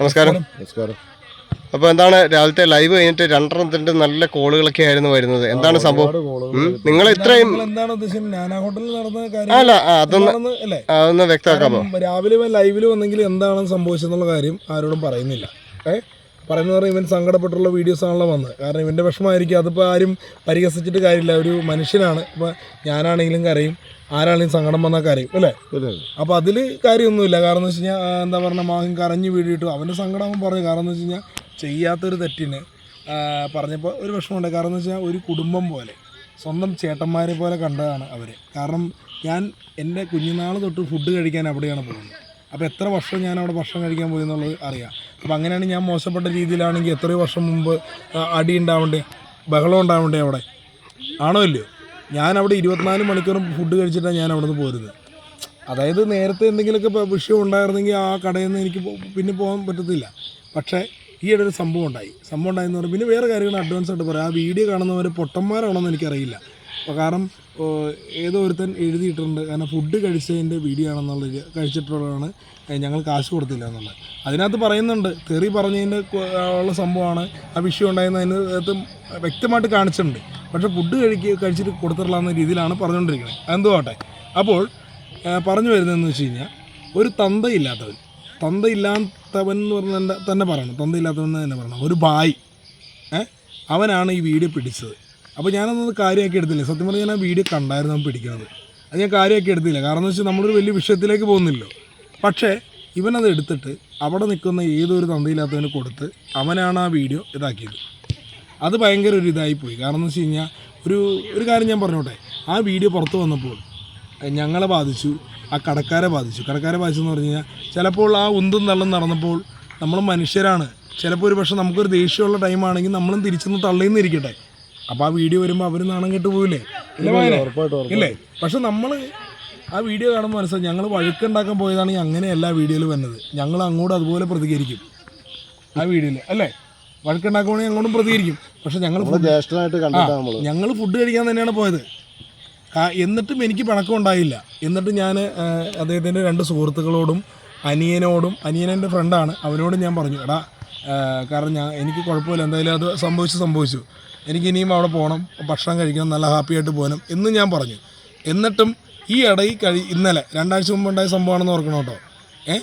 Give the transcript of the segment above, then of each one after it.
നമസ്കാരം. നമസ്കാരം. അപ്പോൾ എന്താണ് രാവിലത്തെ ലൈവ് കഴിഞ്ഞിട്ട് രണ്ടെണ്ണത്തിന്റെ നല്ല കോളുകളൊക്കെ ആയിരുന്നു വരുന്നത്. എന്താണ് സംഭവം? നിങ്ങൾ ഇത്രയും അല്ല അതൊന്ന് അതൊന്ന് വ്യക്തമാക്കാമോ രാവിലെ ലൈവിൽ ലൈവിൽ വന്നെങ്കിൽ എന്താണ് സംഭവിച്ചെന്നുള്ള കാര്യം ആരോടും പറയുന്നില്ല. പറയുന്ന പറഞ്ഞാൽ ഇവൻ സങ്കടപ്പെട്ടുള്ള വീഡിയോസ് ആണല്ലോ വന്നത്. കാരണം ഇവന്റെ വിഷമമായിരിക്കും. അതിപ്പോൾ ആരും പരിഹസിച്ചിട്ട് കാര്യമില്ല. ഒരു മനുഷ്യനാണ്. ഇപ്പോൾ ഞാനാണെങ്കിലും കരയും. ആരാണെങ്കിലും സങ്കടം വന്നാൽ കരയും അല്ലേ? അപ്പൊ അപ്പോൾ അതിൽ കാര്യമൊന്നുമില്ല. കാരണം എന്ന് വെച്ച് കഴിഞ്ഞാൽ എന്താ പറയുക മകൻ കരഞ്ഞു വീടിയിട്ടു അവന്റെ സങ്കടം അവൻ പറഞ്ഞു കാരണം എന്ന് വെച്ച് കഴിഞ്ഞാൽ ചെയ്യാത്തൊരു തെറ്റിന് പറഞ്ഞപ്പോൾ ഒരു വിഷമമുണ്ട്. കാരണം എന്ന് വെച്ച് കഴിഞ്ഞാൽ ഒരു കുടുംബം പോലെ സ്വന്തം ചേട്ടന്മാരെ പോലെ കണ്ടതാണ് അവർ കാരണം ഞാൻ എന്റെ കുഞ്ഞുനാൾ തൊട്ട് ഫുഡ് കഴിക്കാൻ അവിടെയാണ് പോകുന്നത്. അപ്പോൾ എത്ര വർഷം ഞാൻ അവിടെ ഭക്ഷണം കഴിക്കാൻ പോയി എന്നുള്ളത് അറിയാം. അപ്പോൾ അങ്ങനെയാണ് ഞാൻ മോശപ്പെട്ട രീതിയിലാണെങ്കിൽ എത്രയോ വർഷം മുമ്പ് അടി ഉണ്ടാവണ്ടേ ബഹളം ഉണ്ടാവണ്ടേ അവിടെ? ആണോ ഇല്ലയോ? ഞാൻ അവിടെ ഇരുപത്തിനാല് മണിക്കൂറും ഫുഡ് കഴിച്ചിട്ടാണ് ഞാൻ അവിടെ നിന്ന് പോരുന്നത്. അതായത് നേരത്തെ എന്തെങ്കിലുമൊക്കെ വിഷയം ഉണ്ടായിരുന്നെങ്കിൽ ആ കടയിൽ നിന്ന് എനിക്ക് പിന്നെ പോകാൻ പറ്റത്തില്ല. പക്ഷേ ഈ ഒരു സംഭവം ഉണ്ടായി. സംഭവം ഉണ്ടായെന്ന് പറഞ്ഞാൽ പിന്നെ വേറെ കാര്യങ്ങൾ അഡ്വാൻസ് ആയിട്ട് പറയാം. ആ വീഡിയോ കാണുന്നവർ പൊട്ടന്മാരാണോന്ന് എനിക്കറിയില്ല. കാരണം ഏതോ ഒരുത്തൻ എഴുതിയിട്ടുണ്ട്. കാരണം ഫുഡ് കഴിച്ചതിന്റെ വീഡിയോ ആണെന്നുള്ളത് കഴിച്ചിട്ടുള്ളതാണ്. ഞങ്ങൾ കാശ് കൊടുത്തില്ല എന്നുള്ളത്. അതിനകത്ത് പറയുന്നുണ്ട്. തെറി പറഞ്ഞതിന്റെ ഉള്ള സംഭവമാണ് ആ വിഷയം ഉണ്ടായെന്ന് അതിനകത്ത് വ്യക്തമായിട്ട് കാണിച്ചിട്ടുണ്ട്. പക്ഷേ ഫുഡ് കഴിക്കുക കഴിച്ചിട്ട് കൊടുത്തിട്ടില്ല എന്ന രീതിയിലാണ് പറഞ്ഞുകൊണ്ടിരിക്കുന്നത്. എന്തോ ആട്ടെ അപ്പോൾ പറഞ്ഞു വരുന്നതെന്ന് വെച്ച് കഴിഞ്ഞാൽ ഒരു തന്തയില്ലാത്തവൻ തന്തയില്ലാത്തവൻ എന്ന് പറഞ്ഞ തന്നെ പറയണം. തന്തയില്ലാത്തവൻ എന്ന് തന്നെ പറയണം. ഒരു ബായി അവനാണ് ഈ വീഡിയോ പിടിച്ചത്. അപ്പോൾ ഞാനൊന്നും കാര്യമാക്കി എടുത്തില്ല? സത്യം പറഞ്ഞാൽ ഞാൻ ആ വീഡിയോ കണ്ടായിരുന്നു പിടിക്കുന്നത്. അത് ഞാൻ കാര്യമാക്കി എടുത്തില്ല. കാരണം എന്ന് വെച്ചാൽ നമ്മളൊരു വലിയ വിഷയത്തിലേക്ക് പോകുന്നില്ലോ പക്ഷേ ഇവനത് എടുത്തിട്ട് അവിടെ നിൽക്കുന്ന ഏതൊരു തന്തയില്ലാത്തവന് കൊടുത്ത് അവനാണ് ആ വീഡിയോ ഇതാക്കിയത്. അത് ഭയങ്കര ഒരു ഇതായി പോയി. കാരണം എന്ന് വെച്ച് കഴിഞ്ഞാൽ ഒരു ഒരു കാര്യം ഞാൻ പറഞ്ഞോട്ടെ. ആ വീഡിയോ പുറത്ത് വന്നപ്പോൾ ഞങ്ങളെ ബാധിച്ചു ആ കടക്കാരെ ബാധിച്ചു. കടക്കാരെ ബാധിച്ചു എന്ന് പറഞ്ഞു കഴിഞ്ഞാൽ ചിലപ്പോൾ ആ ഉന്തും തള്ളും നടന്നപ്പോൾ നമ്മൾ മനുഷ്യരാണ്. ചിലപ്പോൾ ഒരു പക്ഷേ നമുക്കൊരു ദേഷ്യമുള്ള ടൈമാണെങ്കിൽ നമ്മളും തിരിച്ചൊന്ന് തള്ളിന്ന് ഇരിക്കട്ടെ. അപ്പോൾ ആ വീഡിയോ വരുമ്പോൾ അവർ നാണം കെട്ട് ഉറപ്പായിട്ടും. ഇല്ലേ? പക്ഷെ നമ്മൾ ആ വീഡിയോ കാണുമ്പോൾ മനസ്സിലായി ഞങ്ങൾ വഴുക്കുണ്ടാക്കാൻ പോയതാണെങ്കിൽ അങ്ങനെയല്ല വീഡിയോയിൽ വന്നത്. ഞങ്ങൾ അങ്ങോട്ട് അതുപോലെ പ്രതികരിക്കും ആ വീഡിയോയിൽ അല്ലേ? വഴുക്കുണ്ടാക്കുവാണെങ്കിൽ അങ്ങോട്ടും പ്രതികരിക്കും. പക്ഷെ ഞങ്ങൾ ജ്യേഷ്ഠനായിട്ട് ഞങ്ങൾ ഫുഡ് കഴിക്കാൻ തന്നെയാണ് പോയത്. എന്നിട്ടും എനിക്ക് പിണക്കം ഉണ്ടായില്ല എന്നിട്ട് ഞാൻ അദ്ദേഹത്തിന്റെ രണ്ട് സുഹൃത്തുക്കളോടും അനിയനോടും അനിയൻ എന്റെ ഫ്രണ്ടാണ് അവനോടും ഞാൻ പറഞ്ഞു എടാ കാരണം ഞാൻ എനിക്ക് കുഴപ്പമില്ല. എന്തായാലും അത് സംഭവിച്ചു സംഭവിച്ചു. എനിക്ക് ഇനിയും അവിടെ പോകണം ഭക്ഷണം കഴിക്കണം. നല്ല ഹാപ്പി ആയിട്ട് പോകണം. എന്ന് ഞാൻ പറഞ്ഞു. എന്നിട്ടും ഈ ഇടയിൽ കഴി ഇന്നലെ രണ്ടാഴ്ച മുമ്പ് ഉണ്ടായ സംഭവമാണെന്ന് ഓർക്കണം കേട്ടോ ഏ?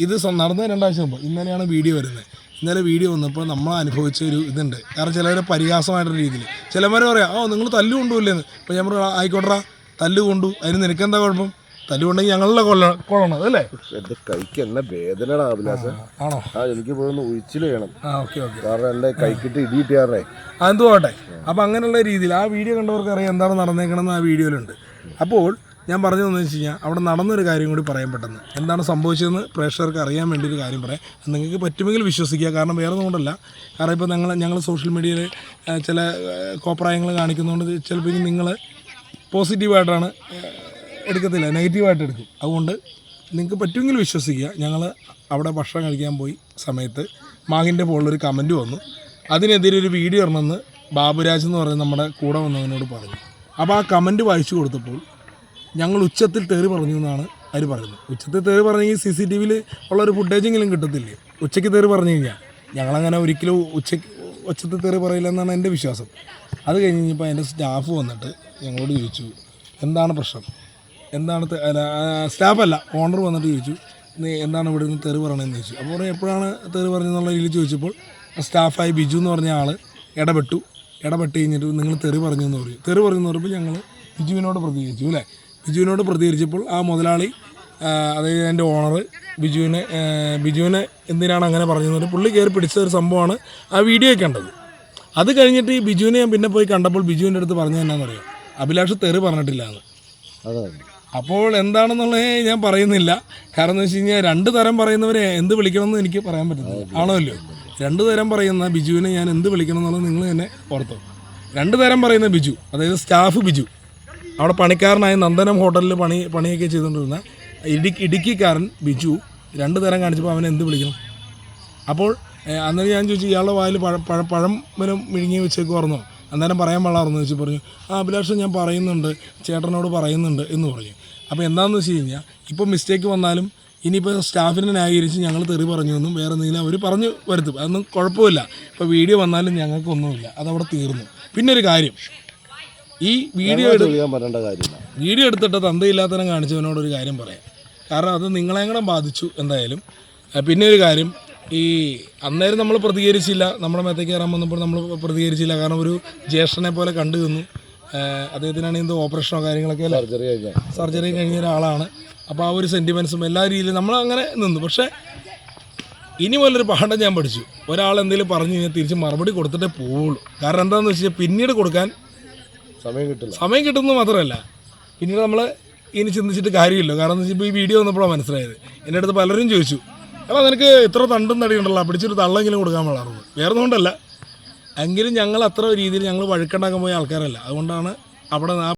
ഇത് നടന്നത് രണ്ടാഴ്ച മുമ്പ്. ഇന്നലെയാണ് വീഡിയോ വരുന്നത്. ഇന്നലെ വീഡിയോ വന്നപ്പോൾ നമ്മൾ അനുഭവിച്ച ഒരു ഇതുണ്ട്. കാരണം ചിലവരെ പരിഹാസമായിട്ടുള്ള രീതിയിൽ. ചിലവരെ പറയാം ഓ നിങ്ങൾ തല്ലു കൊണ്ടുപോയില്ലേന്ന്. അപ്പോൾ ഞാൻ പറയാം ആയിക്കോട്ടെ തല്ലു കൊണ്ടു. അതിന് നിനക്കെന്താ കുഴപ്പം? തല്ലു കൊണ്ടെങ്കിൽ ഞങ്ങളുടെ കൊല്ല കൊള്ളണം അല്ലേ? എന്റെ കൈക്ക് എന്നെ വേദന അഭിലാഷ. ആണോ? ആ എനിക്ക് പോയി ഒന്ന് ഉഴിച്ചിൽ ചെയ്യണം ആ ഓക്കെ ഓക്കെ. കാരണം എന്റെ കൈക്കിട്ട് ഇടിയിട്ടാറേ അതെന്തു പോട്ടെ അപ്പോൾ അങ്ങനെയുള്ള രീതിയിൽ ആ വീഡിയോ കണ്ടവർക്ക് അറിയാം എന്താണ് നടന്നേക്കണമെന്ന് ആ വീഡിയോയിലുണ്ട്. അപ്പോൾ ഞാൻ പറഞ്ഞു തന്നു വെച്ച് കഴിഞ്ഞാൽ അവിടെ നടന്നൊരു കാര്യം കൂടി പറയാൻ പെട്ടെന്ന്. എന്താണ് സംഭവിച്ചതെന്ന് പ്രേക്ഷകർക്ക് അറിയാൻ വേണ്ടി ഒരു കാര്യം പറയാം. നിങ്ങൾക്ക് പറ്റുമെങ്കിൽ വിശ്വസിക്കുക. കാരണം വേറെ കൊണ്ടല്ല. കാരണം ഇപ്പോൾ ഞങ്ങൾ ഞങ്ങൾ സോഷ്യൽ മീഡിയയിൽ ചില കോപ്രായങ്ങൾ കാണിക്കുന്നതുകൊണ്ട് ചിലപ്പോൾ നിങ്ങൾ പോസിറ്റീവായിട്ടാണ് എടുക്കത്തില്ല. നെഗറ്റീവായിട്ട് എടുക്കും. അതുകൊണ്ട് നിങ്ങൾക്ക് പറ്റുമെങ്കിൽ വിശ്വസിക്കുക. ഞങ്ങൾ അവിടെ ഭക്ഷണം കഴിക്കാൻ പോയി സമയത്ത് മാഹിന്റെ ഫോണിലൊരു കമന്റ് വന്നു. അതിനെതിരെ ഒരു വീഡിയോ ഇറങ്ങുമെന്ന് ബാബുരാജ് എന്ന് പറയുന്ന നമ്മുടെ കൂടെ വന്നവനോട് പറഞ്ഞു. അപ്പോൾ ആ കമന്റ് വായിച്ചു കൊടുത്തപ്പോൾ ഞങ്ങൾ ഉച്ചത്തിൽ തേറി പറഞ്ഞു എന്നാണ് അവർ പറയുന്നത്. ഉച്ചത്തിൽ തെറി പറഞ്ഞെങ്കിൽ സി സി ടി വിയിൽ ഉള്ള ഒരു ഫുട്ടേജെങ്കിലും കിട്ടത്തില്ലേ? ഉച്ചയ്ക്ക് തേറി പറഞ്ഞു കഴിഞ്ഞാൽ. ഞങ്ങളങ്ങനെ ഒരിക്കലും ഉച്ചയ്ക്ക് ഉച്ചത്തിൽ തേറി പറയില്ല എന്നാണ് എന്റെ വിശ്വാസം. അത് കഴിഞ്ഞ് കഴിഞ്ഞപ്പോൾ എന്റെ സ്റ്റാഫ് വന്നിട്ട് ഞങ്ങളോട് ചോദിച്ചു എന്താണ് പ്രശ്നം? എന്താണ് സ്റ്റാഫല്ല ഓണർ വന്നിട്ട് ചോദിച്ചു നീ എന്താണ് ഇവിടെ നിന്ന് തെറി പറയണമെന്ന് ചോദിച്ചു. അപ്പോൾ പറഞ്ഞു എപ്പോഴാണ് തെറി പറഞ്ഞതെന്നുള്ള രീതിയിൽ ചോദിച്ചപ്പോൾ സ്റ്റാഫായി ബിജു എന്ന് പറഞ്ഞ ആൾ ഇടപെട്ടു. ഇടപെട്ട് കഴിഞ്ഞിട്ട് നിങ്ങൾ തെറി പറഞ്ഞു എന്ന് പറയും തെറി പറഞ്ഞു എന്ന് പറയുമ്പോൾ ഞങ്ങൾ ബിജുവിനോട് പ്രതികരിച്ചു അല്ലേ? ബിജുവിനോട് പ്രതികരിച്ചപ്പോൾ ആ മുതലാളി അതായത് എന്റെ ഓണർ ബിജുവിനെ ബിജുവിനെ എന്തിനാണ് അങ്ങനെ പറഞ്ഞത് പറഞ്ഞ് പുള്ളി കയറി പിടിച്ച ഒരു സംഭവമാണ് ആ വീഡിയോ കണ്ടത്. അത് കഴിഞ്ഞിട്ട് ഈ ബിജുവിനെ ഞാൻ പിന്നെ പോയി കണ്ടപ്പോൾ ബിജുവിന്റെ അടുത്ത് പറഞ്ഞു എന്നാണെന്നറിയാം അഭിലാഷ് തെറി പറഞ്ഞിട്ടില്ല എന്ന്. അപ്പോൾ എന്താണെന്നുള്ളത് ഞാൻ പറയുന്നില്ല. കാരണം എന്ന് വെച്ച് കഴിഞ്ഞാൽ രണ്ട് തരം പറയുന്നവരെ എന്ത് വിളിക്കണമെന്ന് എനിക്ക് പറയാൻ പറ്റുന്നത് ആണല്ലോ? രണ്ട് തരം പറയുന്ന ബിജുവിനെ ഞാൻ എന്ത് വിളിക്കണം എന്നുള്ളത് നിങ്ങൾ തന്നെ ഓർത്തോ. രണ്ട് തരം പറയുന്ന ബിജു അതായത് സ്റ്റാഫ് ബിജു. അവിടെ പണിക്കാരനായ നന്ദനം ഹോട്ടലിൽ പണി പണിയൊക്കെ ചെയ്തുകൊണ്ടിരുന്ന ഇടുക്കി ഇടുക്കിക്കാരൻ ബിജു രണ്ട് തരം കാണിച്ചപ്പോൾ അവനെ എന്ത് വിളിക്കണം? അപ്പോൾ അന്നേരം ഞാൻ ചോദിച്ചു ഇയാളുടെ വായിൽ പഴ പഴ പഴം വരെ വിഴുങ്ങി വെച്ചേക്ക് പറഞ്ഞോ. അന്നേരം പറയാൻ പാടാറെന്ന് വെച്ച് പറഞ്ഞു. ആ അഭിലാഷം ഞാൻ പറയുന്നുണ്ട്. ചേട്ടനോട് പറയുന്നുണ്ട് എന്ന് പറഞ്ഞു. അപ്പോൾ എന്താണെന്ന് വെച്ച് കഴിഞ്ഞാൽ ഇപ്പോൾ മിസ്റ്റേക്ക് വന്നാലും ഇനിയിപ്പോൾ സ്റ്റാഫിനെ ന്യായീകരിച്ച് ഞങ്ങൾ തെറി പറഞ്ഞു എന്നും വേറെ എന്തെങ്കിലും അവർ പറഞ്ഞു വരുത്തും. അതൊന്നും കുഴപ്പമില്ല. ഇപ്പോൾ വീഡിയോ വന്നാലും ഞങ്ങൾക്കൊന്നുമില്ല. അതവിടെ തീർന്നു. പിന്നെ ഒരു കാര്യം. ഈ വീഡിയോ കാര്യമില്ല. വീഡിയോ എടുത്തിട്ട് തന്തയില്ലാത്തനം കാണിച്ചവനോട് ഒരു കാര്യം പറയാം. കാരണം അത് നിങ്ങളെ കൂടെ ബാധിച്ചു എന്തായാലും. പിന്നെ ഒരു കാര്യം ഈ അന്നേരം നമ്മൾ പ്രതികരിച്ചില്ല. നമ്മുടെ മേത്തേക്ക് കയറാൻ വന്നപ്പോൾ നമ്മൾ പ്രതികരിച്ചില്ല. കാരണം ഒരു ജ്യേഷ്ഠനെ പോലെ കണ്ടു നിന്നു. അദ്ദേഹത്തിനാണ് അദ്ദേഹത്തിനാണെങ്കിൽ എന്തോ ഓപ്പറേഷനോ കാര്യങ്ങളൊക്കെ സർജറി കഴിഞ്ഞാൽ സർജറി കഴിഞ്ഞ ഒരാളാണ്. അപ്പോൾ ആ ഒരു സെന്റിമെൻസും എല്ലാ രീതിയിലും നമ്മൾ അങ്ങനെ നിന്നു. പക്ഷേ ഇനി മുതലൊരു പാഠം ഞാൻ പഠിച്ചു. ഒരാൾ എന്തെങ്കിലും പറഞ്ഞു കഴിഞ്ഞാൽ തിരിച്ച് മറുപടി കൊടുത്തിട്ടേ പോവുള്ളൂ. കാരണം എന്താണെന്ന് വെച്ച് കഴിഞ്ഞാൽ പിന്നീട് കൊടുക്കാൻ സമയം കിട്ടില്ല. സമയം കിട്ടുന്നത് മാത്രമല്ല. പിന്നീട് നമ്മൾ ഇനി ചിന്തിച്ചിട്ട് കാര്യമില്ല. കാരണം ഇപ്പോൾ ഈ വീഡിയോ വന്നപ്പോഴാണ് മനസ്സിലായത്. എന്റെ അടുത്ത് പലരും ചോദിച്ചു. അപ്പോൾ നിനക്ക് ഇത്ര തണ്ടും തടിയുണ്ടല്ലോ പിടിച്ചൊരു തള്ളെങ്കിലും കൊടുക്കാൻ പാടാറുണ്ട് വേറെ ഒന്നുകൊണ്ടല്ല എങ്കിലും ഞങ്ങൾ അത്ര രീതിയിൽ ഞങ്ങൾ വഴുക്കണ്ടാക്കാൻ പോയ ആൾക്കാരല്ല. അതുകൊണ്ടാണ് അവിടെ